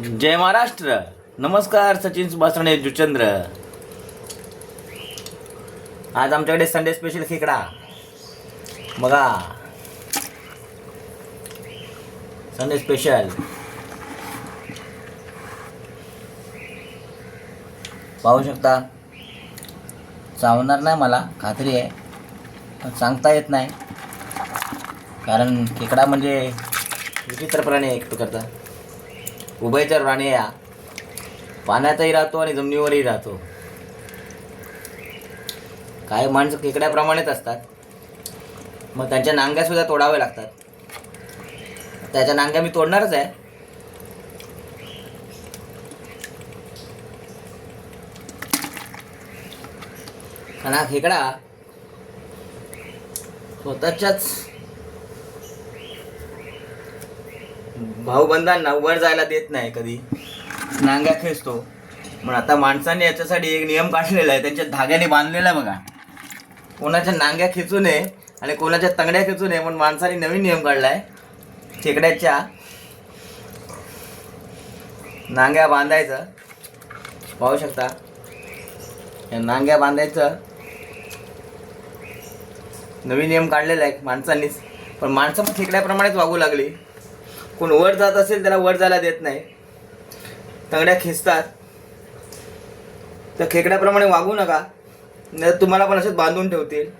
जय महाराष्ट्र. नमस्कार सचिन सुभाषणे जुचंद्र. आज आमच्याकडे संडे स्पेशल खेकडा. बघा. संडे स्पेशल पाहू शकता. चावणार नाही मला खात्री आहे. पण सांगता येत नाही. कारण खेकडा म्हणजे विचित्र प्राणी आहे एक प्रकारचा. उभयचर प्राणी या हा. पाण्यातही राहतो आणि जमिनीवरही राहतो. काही माणसं खेकड्याप्रमाणेच असतात. मग त्यांच्या नांग्यासुद्धा तोडाव्या लागतात. त्याच्या नांग्या मी तोडणारच आहे. कारण हा खेकडा स्वतःच्याच भाऊबंधांना वर जायला देत नाही कधी. नांग्या खेचतो. पण आता माणसाने याच्यासाठी एक नियम काढलेला आहे. त्यांच्या धाग्याने बांधलेला आहे बघा. कोणाच्या नांग्या खेचू नये आणि कोणाच्या तंगड्या खेचू नये पण माणसाने नवीन नियम काढला आहे खेकड्याच्या नांग्या बांधायचं. पाहू शकता. या नांग्या बांधायचं. नवीन नियम काढलेला आहे माणसांनीच. पण माणसं पण खेकड्याप्रमाणेच वागू लागली. कोण वर जात असेल त्याला वर जायला देत नाही. तंगड्या खेचतात तर खेकड्याप्रमाणे वागू नका. नाही तुम्हाला पण असेच बांधून ठेवतील.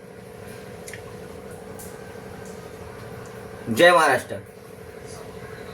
जय महाराष्ट्र.